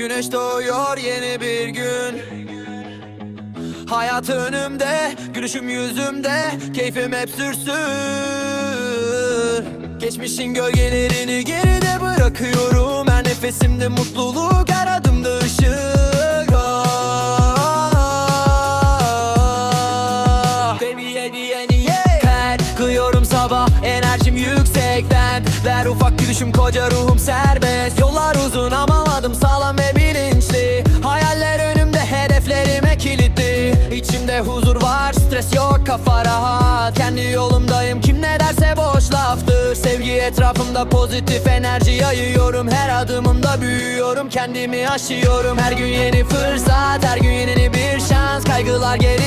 Güneş doğuyor yeni bir gün. Hayat önümde, gülüşüm yüzümde Keyfim hep sürsün. Geçmişin gölgelerini geride bırakıyorum. Her nefesimde mutluluk, her adımda ışık. Ah, Baby yeah, yeah, yeah. Bentler ufak gülüşüm koca ruhum serbest. Yollar uzun ama adım sağlam ve bilinçli. Hayaller önümde hedeflerime kilitli. İçimde huzur var stres yok kafa rahat. Kendi yolumdayım kim ne derse boş laftır. Sevgi etrafımda pozitif enerji yayıyorum. Her adımımda büyüyorum kendimi aşıyorum. Her gün yeni fırsat her gün yeni bir şans. Kaygılar geride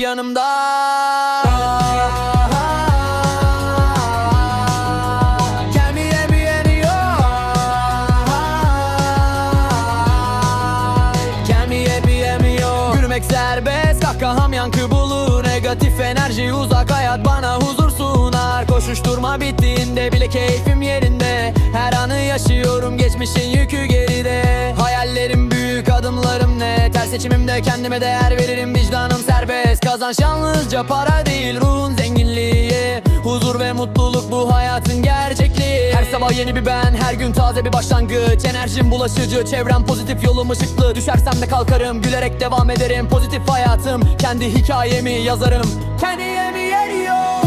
yanımda. Kendine güveniyor Kendine güveniyor Gülmek serbest kahkaham yankı bulur. Negatif enerji uzak hayat bana huzur sunar. Koşuşturma bittiğinde bile keyfim yerinde. Her anı yaşıyorum geçmişin yükü geride. Hayallerim büyük adımlarım net. Her seçimimde kendime değer veririm. Serbest Kazanç yalnızca para değil ruhun zenginliği. Huzur ve mutluluk bu hayatın gerçekliği. Her sabah yeni bir ben her gün taze bir başlangıç. Enerjim bulaşıcı çevrem pozitif yolum ışıklı. Düşersem de kalkarım gülerek devam ederim. Pozitif hayatım kendi hikayemi yazarım. Kendime yeriyor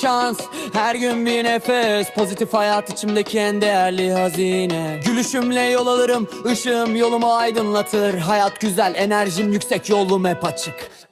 şans, her gün bir nefes Pozitif hayat içimdeki en değerli hazine. Gülüşümle yol alırım, ışığım yolumu aydınlatır. Hayat güzel, enerjim yüksek, yolum hep açık